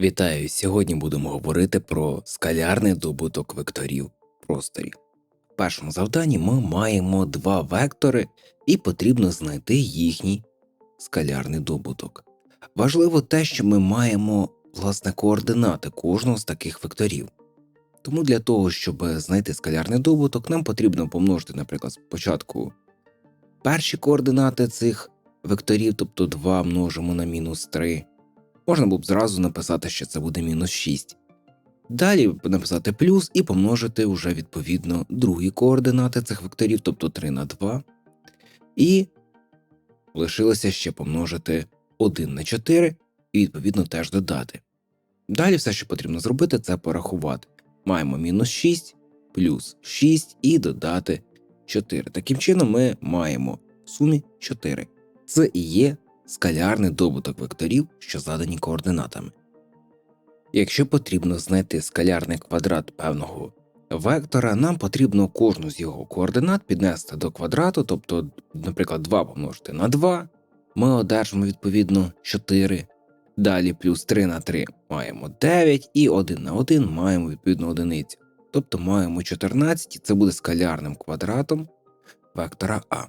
Вітаю! Сьогодні будемо говорити про скалярний добуток векторів в просторі. В першому завданні ми маємо два вектори і потрібно знайти їхній скалярний добуток. Важливо те, що ми маємо власне координати кожного з таких векторів. Тому для того, щоб знайти скалярний добуток, нам потрібно помножити, наприклад, спочатку перші координати цих векторів, тобто 2 множимо на мінус 3. Можна було б зразу написати, що це буде мінус 6. Далі написати плюс і помножити вже відповідно другі координати цих векторів, тобто 3 на 2. І лишилося ще помножити 1 на 4 і відповідно теж додати. Далі все, що потрібно зробити, це порахувати. Маємо мінус 6 плюс 6 і додати 4. Таким чином ми маємо в сумі 4. Це і є скалярний добуток векторів, що задані координатами. Якщо потрібно знайти скалярний квадрат певного вектора, нам потрібно кожну з його координат піднести до квадрату, тобто, наприклад, 2 помножити на 2, ми одержимо відповідно 4. Далі плюс 3 на 3 маємо 9 і 1 на 1 маємо відповідно одиницю. Тобто маємо 14, і це буде скалярним квадратом вектора А.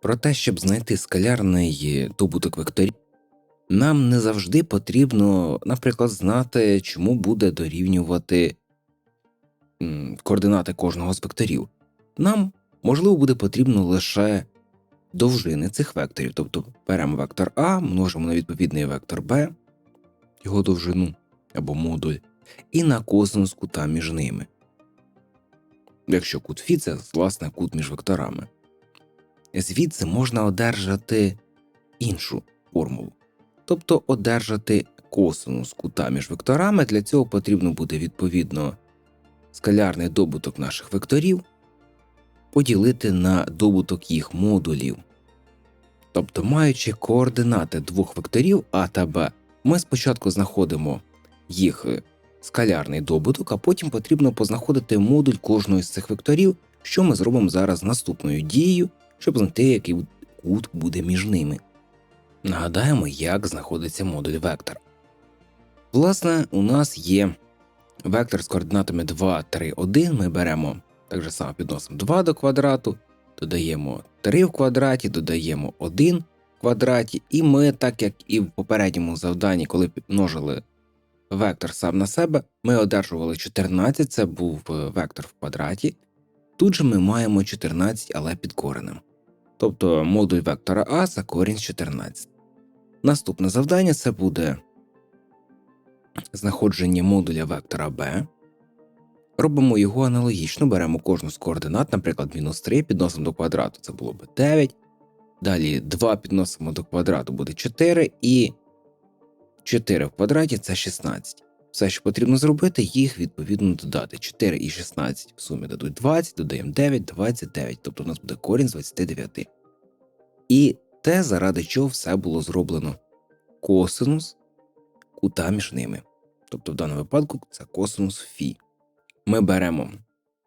Про те, щоб знайти скалярний добуток векторів, нам не завжди потрібно, наприклад, знати, чому буде дорівнювати координати кожного з векторів. Нам, можливо, буде потрібно лише довжини цих векторів, тобто беремо вектор А, множимо на відповідний вектор Б, його довжину або модуль, і на косинус кута між ними. Якщо кут Фі це власне кут між векторами. Звідси можна одержати іншу формулу, тобто одержати косинус кута між векторами. Для цього потрібно буде відповідно скалярний добуток наших векторів поділити на добуток їх модулів. Тобто, маючи координати двох векторів А та Б, ми спочатку знаходимо їх скалярний добуток, а потім потрібно познаходити модуль кожного з цих векторів, що ми зробимо зараз наступною дією щоб знайти, який кут буде між ними. Нагадаємо, як знаходиться модуль вектора. Власне, у нас є вектор з координатами 2, 3, 1. Ми беремо так же само підносимо 2 до квадрату, додаємо 3 в квадраті, додаємо 1 в квадраті, і ми, так як і в попередньому завданні, коли множили вектор сам на себе, ми одержували 14, це був е, вектор в квадраті. Тут же ми маємо 14, але під коренем тобто модуль вектора А за корінь з 14. Наступне завдання це буде знаходження модуля вектора b. Робимо його аналогічно, беремо кожну з координат, наприклад, мінус 3 підносимо до квадрату, це було б 9. Далі 2 підносимо до квадрату буде 4, і 4 в квадраті це 16. Все, що потрібно зробити, їх відповідно додати. 4 і 16 в сумі дадуть 20, додаємо 9, 29, тобто у нас буде корінь з 29. І те, заради чого все було зроблено косинус кута між ними. Тобто в даному випадку це косинус Фі. Ми беремо,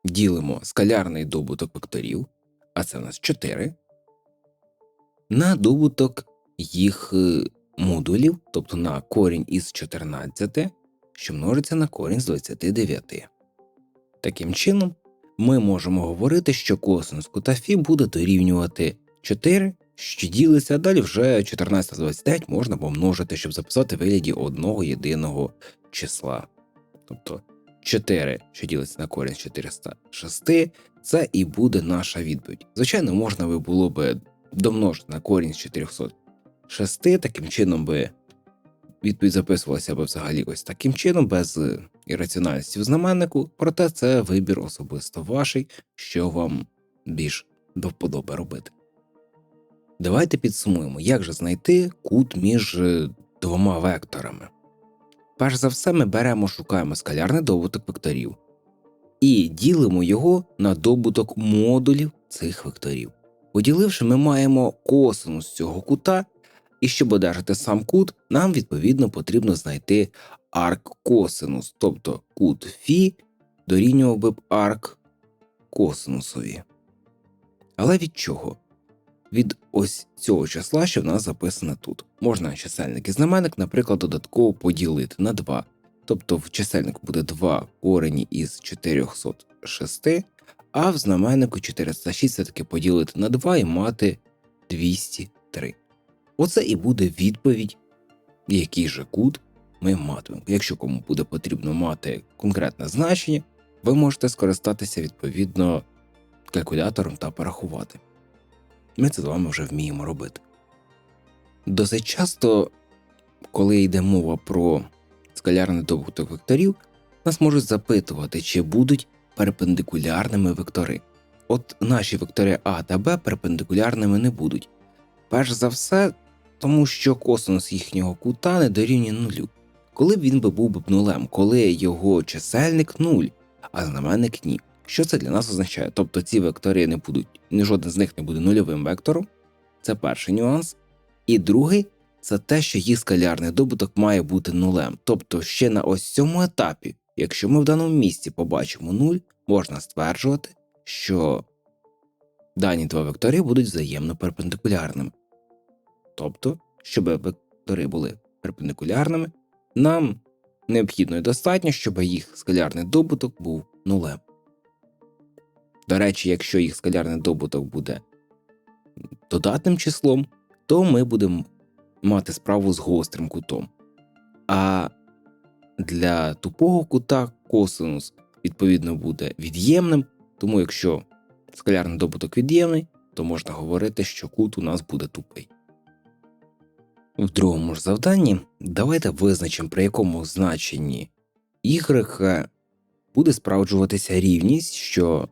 ділимо скалярний добуток векторів, а це у нас 4, на добуток їх е, модулів, тобто на корінь із 14 що множиться на корінь з 29. Таким чином, ми можемо говорити, що косинус кута Фі буде дорівнювати 4, що ділиться, а далі вже 14 з 29 можна помножити, щоб записати вигляді одного єдиного числа. Тобто 4, що ділиться на корінь з 406, це і буде наша відповідь. Звичайно, можна було б домножити на корінь з 406, таким чином би Відповідь записувалася б взагалі ось таким чином, без ірраціональності в знаменнику, проте це вибір особисто ваший, що вам більш до вподоби робити. Давайте підсумуємо, як же знайти кут між е, двома векторами. Перш за все, ми беремо, шукаємо скалярний добуток векторів і ділимо його на добуток модулів цих векторів. Поділивши, ми маємо косинус цього кута і щоб одержати сам кут, нам відповідно потрібно знайти арк косинус, тобто кут Фі дорівнював би б арк косинусові. Але від чого? від ось цього числа, що в нас записане тут. Можна чисельник і знаменник, наприклад, додатково поділити на 2. Тобто в чисельнику буде 2 корені із 406, а в знаменнику 406 все таки поділити на 2 і мати 203. Оце і буде відповідь, який же кут ми матимемо. Якщо кому буде потрібно мати конкретне значення, ви можете скористатися відповідно калькулятором та порахувати. Ми це з вами вже вміємо робити. Досить часто, коли йде мова про скалярний добуток векторів, нас можуть запитувати, чи будуть перпендикулярними вектори. От наші вектори А та Б перпендикулярними не будуть. Перш за все, тому що косинус їхнього кута не дорівнює нулю. Коли б він би був нулем, коли його чисельник нуль, а знаменник ні. Що це для нас означає? Тобто ці вектори не будуть, жоден з них не буде нульовим вектором. Це перший нюанс. І другий це те, що їх скалярний добуток має бути нулем. Тобто ще на ось цьому етапі, якщо ми в даному місці побачимо нуль, можна стверджувати, що дані два вектори будуть взаємно перпендикулярними. Тобто, щоб вектори були перпендикулярними, нам необхідно і достатньо, щоб їх скалярний добуток був нулем. До речі, якщо їх скалярний добуток буде додатним числом, то ми будемо мати справу з гострим кутом. А для тупого кута косинус відповідно буде від'ємним, тому якщо скалярний добуток від'ємний, то можна говорити, що кут у нас буде тупий. В другому ж завданні давайте визначимо, при якому значенні y буде справджуватися рівність, що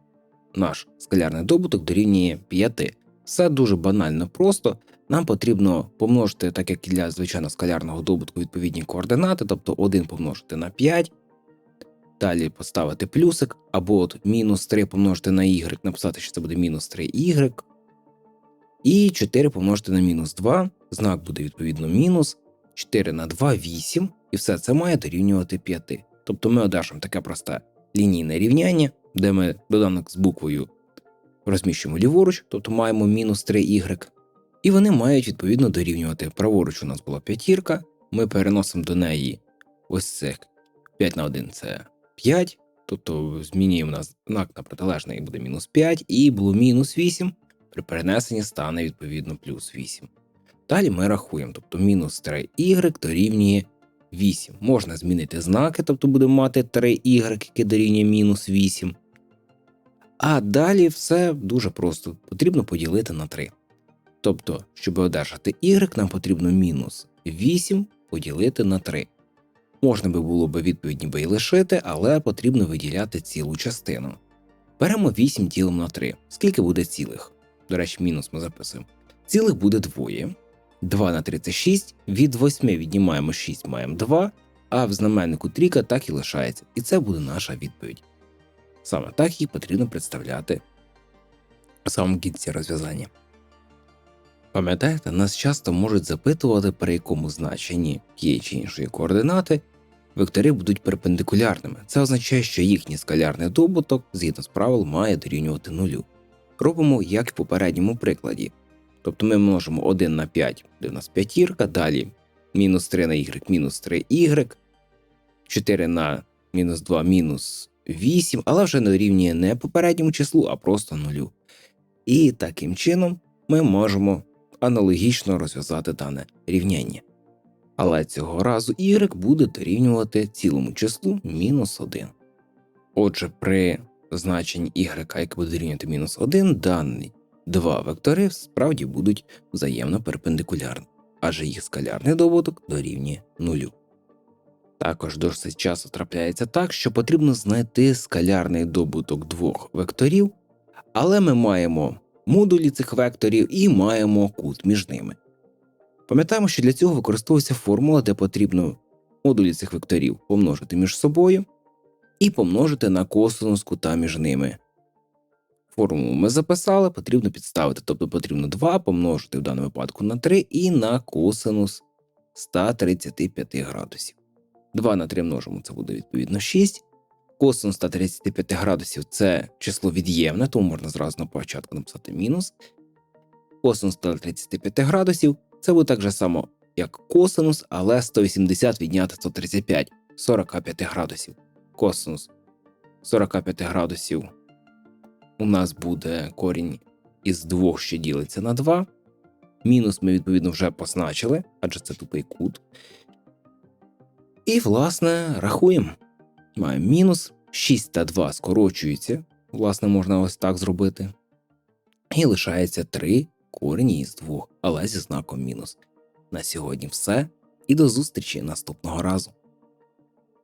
наш скалярний добуток дорівнює 5. Все дуже банально просто. Нам потрібно помножити, так як для звичайно скалярного добутку, відповідні координати, тобто 1 помножити на 5, далі поставити плюсик, або от мінус 3 помножити на y, написати, що це буде мінус 3y, і 4 помножити на мінус 2, знак буде відповідно мінус, 4 на 2 8, і все це має дорівнювати 5. Тобто ми одержимо таке просте лінійне рівняння, де ми доданок з буквою розміщуємо ліворуч, тобто маємо мінус 3y, і вони мають відповідно дорівнювати. Праворуч у нас була п'ятірка, ми переносимо до неї ось це 5 на 1 це 5, тобто змінюємо нас знак на протилежний і буде мінус 5, і було мінус 8, при перенесенні стане відповідно плюс 8. Далі ми рахуємо, тобто мінус 3y дорівнює 8. Можна змінити знаки, тобто будемо мати 3y, яке дорівнює мінус 8. А далі все дуже просто. Потрібно поділити на 3. Тобто, щоб одержати y, нам потрібно мінус 8 поділити на 3. Можна би було б відповідь ніби і лишити, але потрібно виділяти цілу частину. Беремо 8 ділимо на 3. Скільки буде цілих? До речі, мінус ми записуємо. Цілих буде двоє. 2 на 36, від 8 віднімаємо 6, маємо 2, а в знаменнику трійка так і лишається. І це буде наша відповідь. Саме так її потрібно представляти в самому кінці розв'язання. Пам'ятаєте, нас часто можуть запитувати, при якому значенні тієї чи іншої координати вектори будуть перпендикулярними. Це означає, що їхній скалярний добуток, згідно з правил, має дорівнювати нулю. Робимо як в попередньому прикладі. Тобто ми множимо 1 на 5, де в нас п'ятірка, далі мінус 3 на y, мінус 3y, 4 на мінус 2, мінус 8, але вже дорівнює не попередньому числу, а просто нулю. І таким чином ми можемо аналогічно розв'язати дане рівняння. Але цього разу y буде дорівнювати цілому числу мінус 1. Отже, при значенні y, яке буде дорівнювати мінус 1, даний два вектори справді будуть взаємно перпендикулярні, адже їх скалярний добуток дорівнює нулю. Також досить часто трапляється так, що потрібно знайти скалярний добуток двох векторів, але ми маємо модулі цих векторів і маємо кут між ними. Пам'ятаємо, що для цього використовується формула, де потрібно модулі цих векторів помножити між собою і помножити на косинус кута між ними. Формулу ми записали, потрібно підставити, тобто потрібно 2 помножити в даному випадку на 3 і на косинус 135 градусів. 2 на 3 множимо, це буде відповідно 6. Косинус 135 градусів це число від'ємне, тому можна зразу на початку написати мінус. Косинус 135 градусів це буде так же само, як косинус, але 180 відняти 135 45 градусів. Косинус 45 градусів у нас буде корінь із 2, що ділиться на 2. Мінус ми, відповідно, вже позначили, адже це тупий кут. І, власне, рахуємо. Маємо мінус 6 та 2 скорочуються. Власне, можна ось так зробити. І лишається 3 корені із 2, але зі знаком мінус. На сьогодні все. І до зустрічі наступного разу.